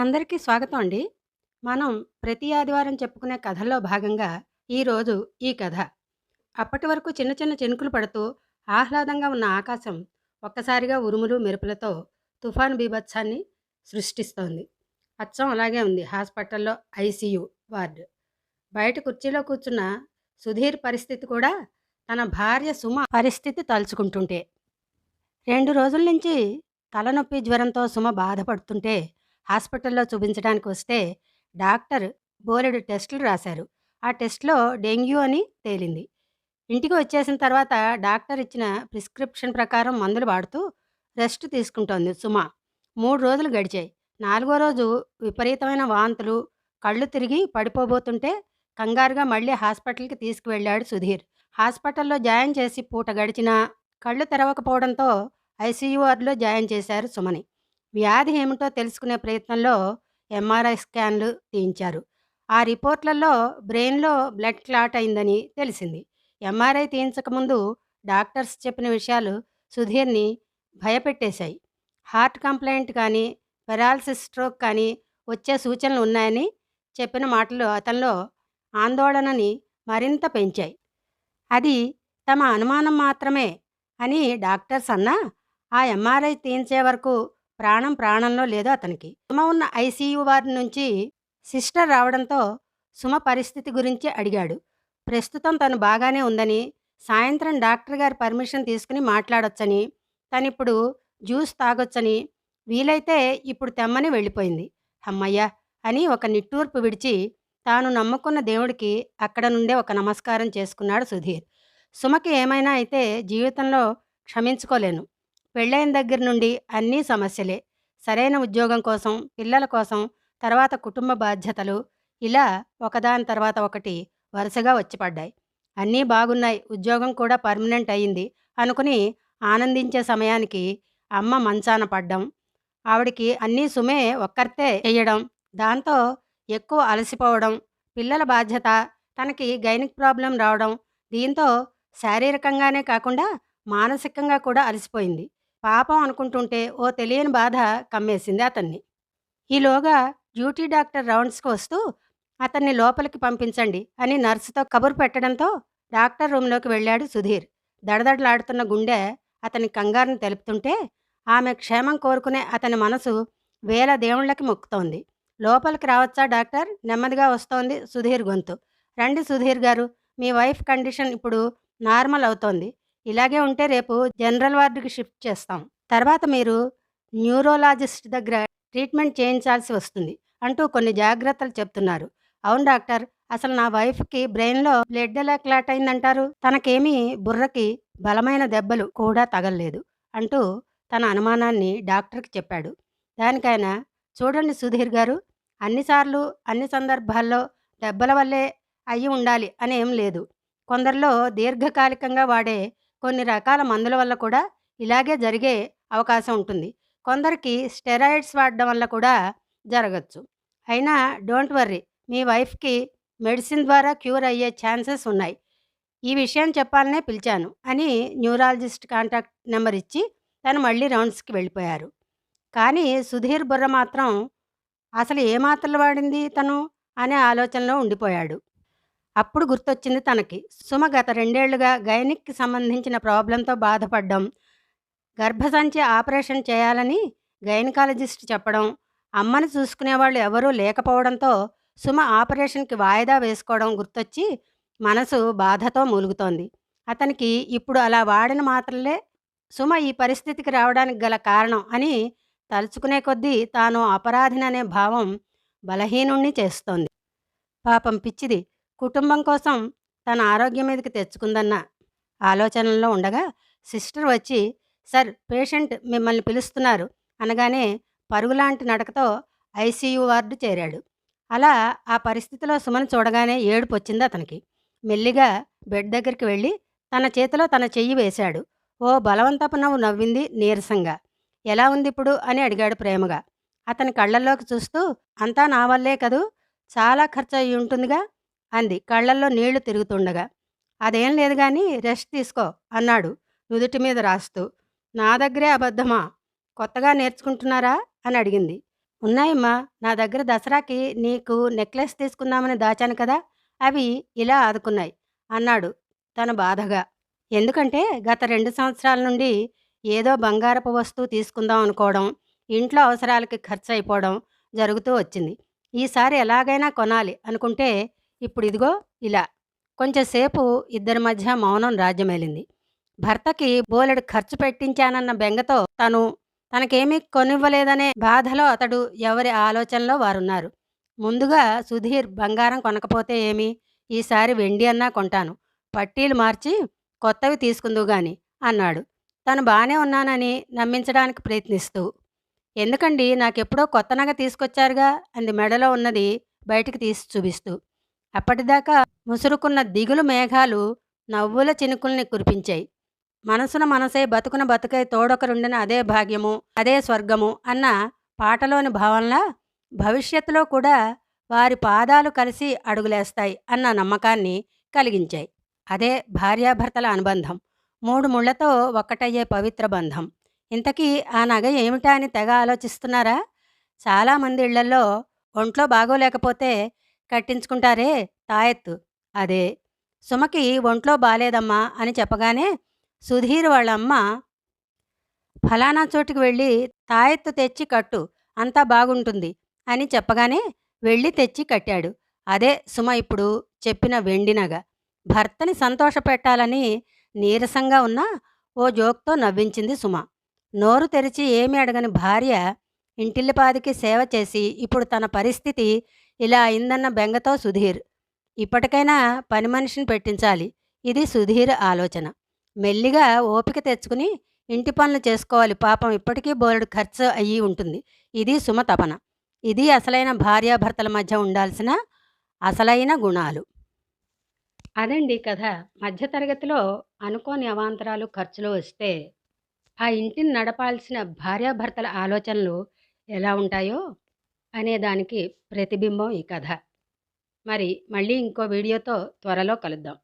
అందరికీ స్వాగతం అండి. మనం ప్రతి ఆదివారం చెప్పుకునే కథల్లో భాగంగా ఈరోజు ఈ కథ. అప్పటి వరకు చిన్న చిన్న చినుకులు పడుతూ ఆహ్లాదంగా ఉన్న ఆకాశం ఒక్కసారిగా ఉరుములు, మెరుపులతో తుఫాను బీభత్సాన్ని సృష్టిస్తోంది. అచ్చం అలాగే ఉంది హాస్పిటల్‌లో ఐసీయూ వార్డ్. బయట కుర్చీలో కూర్చున్న సుధీర్ పరిస్థితి కూడా తన భార్య సుమ పరిస్థితి తలుచుకుంటుంటే. రెండు రోజుల నుంచి తలనొప్పి, జ్వరంతో సుమ బాధపడుతుంటే హాస్పిటల్‌లో చూపించడానికి వస్తే డాక్టర్ బోలెడు టెస్టులు రాశారు. ఆ టెస్ట్‌లో డెంగ్యూ అని తేలింది. ఇంటికి వచ్చేసిన తర్వాత డాక్టర్ ఇచ్చిన ప్రిస్క్రిప్షన్ ప్రకారం మందులు వాడుతూ రెస్ట్ తీసుకుంటోంది సుమ. మూడు రోజులు గడిచాయి. నాలుగో రోజు విపరీతమైన వాంతులు, కళ్ళు తిరిగి పడిపోబోతుంటే కంగారుగా మళ్ళీ హాస్పిటల్‌కి తీసుకువెళ్ళాడు సుధీర్. హాస్పిటల్‌లో జాయిన్ చేసి పూట గడిచినా కళ్ళు తెరవకపోవడంతో ఐసీయూఆర్లో జాయిన్ చేశారు సుమని. వ్యాధి ఏమిటో తెలుసుకునే ప్రయత్నంలో ఎంఆర్ఐ స్కాన్‌లు తీయించారు. ఆ రిపోర్ట్‌లలో బ్రెయిన్‌లో బ్లడ్ క్లాట్ అయిందని తెలిసింది. ఎంఆర్ఐ తీయించకముందు డాక్టర్స్ చెప్పిన విషయాలు సుధీర్‌ని భయపెట్టేశాయి. హార్ట్ కంప్లైంట్ కానీ, పెరాలిసిస్ స్ట్రోక్ కానీ వచ్చే సూచనలు ఉన్నాయని చెప్పిన మాటలు అతనిలో ఆందోళనని మరింత పెంచాయి. అది తమ అనుమానం మాత్రమే అని డాక్టర్స్ అన్నా ఆ ఎంఆర్ఐ తీయించే వరకు ప్రాణం ప్రాణంలో లేదు అతనికి. సుమ ఉన్న ఐసీయూ వారి నుంచి సిస్టర్ రావడంతో సుమ పరిస్థితి గురించి అడిగాడు. ప్రస్తుతం తను బాగానే ఉందని, సాయంత్రం డాక్టర్ గారి పర్మిషన్ తీసుకుని మాట్లాడొచ్చని, తనిప్పుడు జ్యూస్ తాగొచ్చని, వీలైతే ఇప్పుడు తెమ్మని వెళ్ళిపోయింది. హమ్మయ్య! అని ఒక నిట్టూర్పు విడిచి తాను నమ్ముకున్న దేవుడికి అక్కడ నుండే ఒక నమస్కారం చేసుకున్నాడు సుధీర్. సుమకి ఏమైనా అయితే జీవితంలో క్షమించుకోలేను. పెళ్ళైన దగ్గర నుండి అన్నీ సమస్యలే. సరైన ఉద్యోగం కోసం, పిల్లల కోసం, తర్వాత కుటుంబ బాధ్యతలు ఇలా ఒకదాని తర్వాత ఒకటి వరుసగా వచ్చిపడ్డాయి అన్నీ బాగున్నాయి. ఉద్యోగం కూడా పర్మనెంట్ అయింది అనుకుని ఆనందించే సమయానికి అమ్మ మంచాన పడ్డం, ఆవిడకి అన్నీ సుమే ఒక్కర్తే వేయడం దాంతో ఎక్కువ అలసిపోవడం, పిల్లల బాధ్యత, తనకి గైనిక్ ప్రాబ్లం రావడం, దీంతో శారీరకంగానే కాకుండా మానసికంగా కూడా అలసిపోయింది. పాపం అనుకుంటుంటే ఓ తెలియని బాధ కమ్మేసింది అతన్ని. ఈలోగా డ్యూటీ డాక్టర్ రౌండ్స్‌కి వస్తూ అతన్ని లోపలికి పంపించండి అని నర్సుతో కబురు పెట్టడంతో డాక్టర్ రూమ్‌లోకి వెళ్ళాడు సుధీర్. దడదడలాడుతున్న గుండె అతని కంగారుని తెలుపుతుంటే ఆమె క్షేమం కోరుకునే అతని మనసు వేల దేవుళ్ళకి మొక్కుతోంది. లోపలికి రావచ్చా డాక్టర్? నెమ్మదిగా వస్తోంది సుధీర్ గొంతు. రండి సుధీర్ గారు. మీ వైఫ్ కండిషన్ ఇప్పుడు నార్మల్ అవుతోంది. ఇలాగే ఉంటే రేపు జనరల్ వార్డుకి షిఫ్ట్ చేస్తాం. తర్వాత మీరు న్యూరోలాజిస్ట్ దగ్గర ట్రీట్మెంట్ చేయించాల్సి వస్తుంది అంటూ కొన్ని జాగ్రత్తలు చెప్తున్నారు. అవును డాక్టర్. అసలు నా వైఫ్‌కి బ్రెయిన్‌లో బ్లడ్ ఎలా క్లాట్ అయిందంటారు? తనకేమీ బుర్రకి బలమైన దెబ్బలు కూడా తగలలేదు అంటూ తన అనుమానాన్ని డాక్టర్‌కి చెప్పాడు. దానికైన చూడండి సుధీర్ గారు. అన్ని సార్లు, అన్ని సందర్భాల్లో దెబ్బల వల్లే అయ్యి ఉండాలి అని ఏం లేదు. కొందరిలో దీర్ఘకాలికంగా వాడే కొన్ని రకాల మందుల వల్ల కూడా ఇలాగే జరిగే అవకాశం ఉంటుంది. కొందరికి స్టెరాయిడ్స్ వాడడం వల్ల కూడా జరగచ్చు అయినా డోంట్ వర్రీ మీ వైఫ్‌కి మెడిసిన్ ద్వారా క్యూర్ అయ్యే ఛాన్సెస్ ఉన్నాయి. ఈ విషయం చెప్పాలనే పిలిచాను అని న్యూరాలజిస్ట్ కాంటాక్ట్ నెంబర్ ఇచ్చి తను మళ్ళీ రౌండ్స్‌కి వెళ్ళిపోయారు. కానీ సుధీర్ బుర్ర మాత్రం అసలు ఏ మాత్రలు వాడింది తను అనే ఆలోచనలో ఉండిపోయాడు. అప్పుడు గుర్తొచ్చింది తనకి. సుమ గత రెండేళ్ళుగా గైనిక్‌కి సంబంధించిన ప్రాబ్లంతో బాధపడ్డం, గర్భసంచి ఆపరేషన్ చేయాలని గైనకాలజిస్ట్ చెప్పడం, అమ్మని చూసుకునేవాళ్ళు ఎవరూ లేకపోవడంతో సుమ ఆపరేషన్‌కి వాయిదా వేసుకోవడం గుర్తొచ్చి మనసు బాధతో మూలుగుతోంది. అతనికి ఇప్పుడు అలా వాడిన మాత్రలే సుమ ఈ పరిస్థితికి రావడానికి గల కారణం అని తలుచుకునే కొద్దీ తాను అపరాధిననే భావం బలహీనుణ్ణి చేస్తోంది. పాపం పిచ్చిది. కుటుంబం కోసం తన ఆరోగ్యం మీదకి తెచ్చుకుందన్న ఆలోచనలో ఉండగా సిస్టర్ వచ్చి సర్ పేషెంట్ మిమ్మల్ని పిలుస్తున్నారు అనగానే పరుగులాంటి నడకతో ఐసీయూ వార్డు చేరాడు. అలా ఆ పరిస్థితిలో సుమను చూడగానే ఏడుపు వచ్చింది అతనికి. మెల్లిగా బెడ్ దగ్గరికి వెళ్ళి తన చేతిలో తన చెయ్యి వేశాడు. ఓ బలవంతపు నవ్వు నవ్వింది నీరసంగా. ఎలా ఉంది ఇప్పుడు అని అడిగాడు ప్రేమగా. అతని కళ్ళల్లోకి చూస్తూ అంతా నా వల్లే కదూ! చాలా ఖర్చు అయ్యి ఉంటుందిగా అంది కళ్ళల్లో నీళ్ళు తిరుగుతుండగా. అదేం లేదు గాని రెస్ట్ తీసుకో అన్నాడు నుదుటి మీద రాస్తూ. నా దగ్గరే అబద్ధమా? కొత్తగా నేర్చుకుంటున్నారా అని అడిగింది ఉన్నాయమ్మా నా దగ్గర దసరాకి నీకు నెక్లెస్ తీసుకుందామని దాచాను కదా అవి ఇలా ఆదుకున్నాయి అన్నాడు తన బాధగా ఎందుకంటే గత రెండు సంవత్సరాల నుండి ఏదో బంగారపు వస్తువు తీసుకుందాం అనుకోవడం ఇంట్లో అవసరాలకి ఖర్చు అయిపోవడం జరుగుతూ వచ్చింది ఈసారి ఎలాగైనా కొనాలి అనుకుంటే ఇప్పుడు ఇదిగో ఇలా. కొంచెంసేపు ఇద్దరి మధ్య మౌనం రాజ్యమేలింది. భర్తకి బోలెడు ఖర్చు పెట్టించానన్న బెంగతో తను తనకేమీ కొనివ్వలేదనే బాధలో అతడు ఎవరి ఆలోచనలో వారున్నారు. ముందుగా సుధీర్ బంగారం కొనకపోతే ఏమి? ఈసారి వెండి అన్నా కొంటాను. పట్టీలు మార్చి కొత్తవి తీసుకుందువు గాని అన్నాడు. తను బాగానే ఉన్నానని నమ్మించడానికి ప్రయత్నిస్తూ. ఎందుకండి నాకెప్పుడో కొత్త నగ తీసుకొచ్చారుగా? అంది మెడలో ఉన్నది బయటికి తీసి చూపిస్తూ. అప్పటిదాకా ముసురుకున్న దిగులు మేఘాలు నవ్వుల చినుకుల్ని కురిపించాయి. మనసున మనసే బతుకున బతుకై తోడొకరుండిన అదే భాగ్యము అదే స్వర్గము అన్న పాటలోని భావనలా భవిష్యత్తులో కూడా వారి పాదాలు కలిసి అడుగులేస్తాయి అన్న నమ్మకాన్ని కలిగించాయి. అదే భార్యాభర్తల అనుబంధం. మూడు ముళ్ళతో ఒక్కటయ్యే పవిత్ర బంధం. ఇంతకీ ఆ నగ ఏమిటా అని తెగ ఆలోచిస్తున్నారా? చాలామంది ఇళ్ళలో ఒంట్లో బాగోలేకపోతే కట్టించుకుంటారే తాయెత్తు. అదే సుమకి ఒంట్లో బాలేదమ్మా అని చెప్పగానే సుధీర్ వాళ్ళ అమ్మ ఫలానా చోటుకి వెళ్ళి తాయెత్తు తెచ్చి కట్టు అంతా బాగుంటుంది అని చెప్పగానే వెళ్ళి తెచ్చి కట్టాడు. అదే సుమ ఇప్పుడు చెప్పిన వెండినగ భర్తని సంతోషపెట్టాలని నీరసంగా ఉన్న ఓ జోక్తో నవ్వించింది సుమ. నోరు తెరిచి ఏమి అడగని భార్య ఇంటిల్లిపాదికి సేవ చేసి ఇప్పుడు తన పరిస్థితి ఇలా అయిందన్న బెంగతో సుధీర్. ఇప్పటికైనా పని మనిషిని పెట్టించాలి. ఇది సుధీర్ ఆలోచన. మెల్లిగా ఓపిక తెచ్చుకుని ఇంటి పనులు చేసుకోవాలి. పాపం ఇప్పటికీ బోలెడు ఖర్చు అయ్యి ఉంటుంది. ఇది సుమ తపన ఇది అసలైన భార్యాభర్తల మధ్య ఉండాల్సిన అసలైన గుణాలు. అదండి కథ. మధ్యతరగతిలో అనుకోని అవాంతరాలు ఖర్చులు వస్తే ఆ ఇంటిని నడపాల్సిన భార్యాభర్తల ఆలోచనలు ఎలా ఉంటాయో అనే దానికి ప్రతిబింబం ఈ కథ. మరి మళ్ళీ ఇంకో వీడియోతో త్వరలో కలుద్దాం.